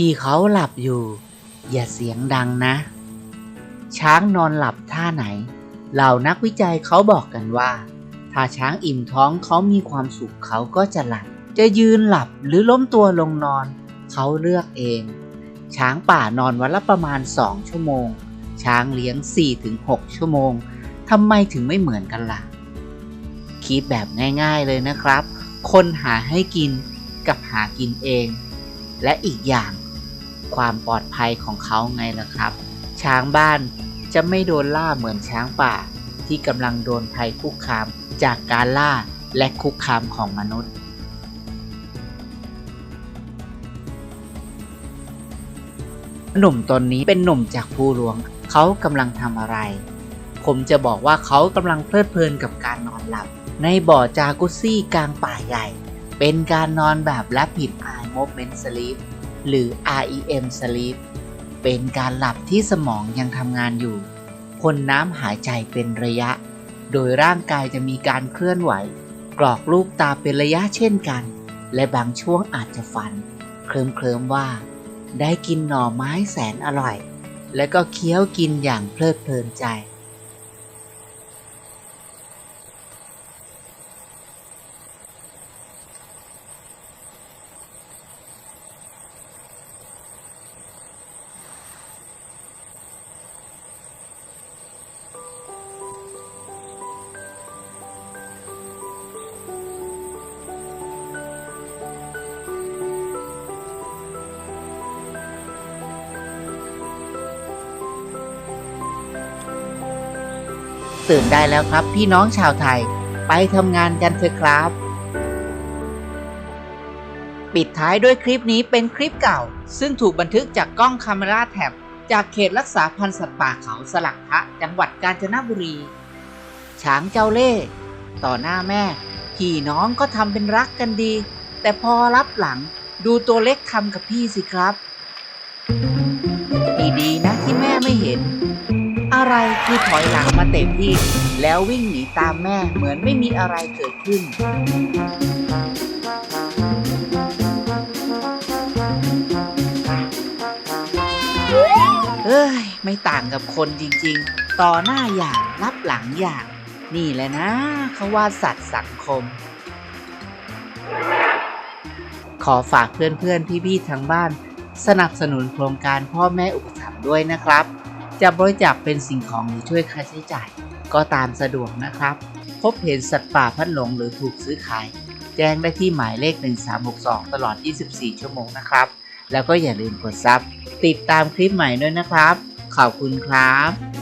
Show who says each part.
Speaker 1: พี่เขาหลับอยู่ อย่าเสียงดังนะ ช้างนอนหลับท่าไหน เหล่านักวิจัยเขาบอกกันว่า ถ้าช้างอิ่มท้องเขามีความสุขเขาก็จะหลับ จะยืนหลับหรือล้มตัวลงนอน เขาเลือกเอง ช้างป่านอนวันละประมาณ2ชั่วโมง ช้างเลี้ยง 4-6 ชั่วโมงทำไมถึงไม่เหมือนกันล่ะ คิดแบบง่ายๆเลยนะครับ คนหาให้กินกับหากินเอง และอีกอย่าง ความปลอดภัยของเขาไงล่ะครับ ช้างบ้านจะไม่โดนล่าเหมือนช้างป่า ที่กำลังโดนภัยคุกคามจากการล่าและคุกคามของมนุษย์ หนุ่มตนนี้เป็นหนุ่มจากภูหลวง เขากำลังทำอะไร ผมจะบอกว่าเขากำลังเพลิดเพลินกับการนอนหลับ ในบ่อจากุซี่กลางป่าใหญ่ เป็นการนอนแบบ Rapid Eye Movement Sleep หรือ REM Sleep เป็นการหลับที่สมองยังทำงานอยู่พ่นน้ำหายใจเป็นระยะ โดยร่างกายจะมีการเคลื่อนไหว กรอกลูกตาเป็นระยะเช่นกัน และบางช่วงอาจจะฝัน เคลิมเคลิมๆว่า ได้กินหน่อไม้แสนอร่อย และก็เคี้ยวกินอย่างเพลิดเพลินใจ ตื่นได้แล้วครับ พี่น้องชาวไทย ไปทำงานกันเถอะครับ ปิดท้ายด้วยคลิปนี้เป็นคลิปเก่า ซึ่งถูกบันทึกจากกล้องคาเมราแท็บจากเขตรักษาพันธุ์สัตว์ป่าเขาสลักพระจังหวัดกาญจนบุรี ช้างเจ้าเล่ห์ต่อหน้าแม่ พี่น้องก็ทำเป็นรักกันดี แต่พอรับหลังดูตัวเล็กทำกับพี่สิครับ ดีๆนะที่แม่ไม่เห็น อะไรคือถอยหลังมาเตะพี่ แล้ววิ่งหนีตามแม่เหมือนไม่มีอะไรเกิดขึ้น เอ้ย ไม่ต่างกับคนจริงๆ ต่อหน้าอย่างรับหลังอย่าง นี่แหละนะเขาว่าสัตว์สังคม ขอฝากเพื่อนๆ พี่ๆทางบ้าน สนับสนุนโครงการพ่อแม่อุปถัมภ์ด้วยนะครับ จะบริจาคเป็นสิ่งของหรือช่วยค่าใช้จ่าย ก็ตามสะดวกนะครับ พบเห็นสัตว์ป่าพัดหลงหรือถูกซื้อขาย แจ้งได้ที่หมายเลข 1362 ตลอด 24 ชั่วโมงนะครับ แล้วก็อย่าลืมกดซับติดตามคลิปใหม่ด้วยนะครับ ขอบคุณครับ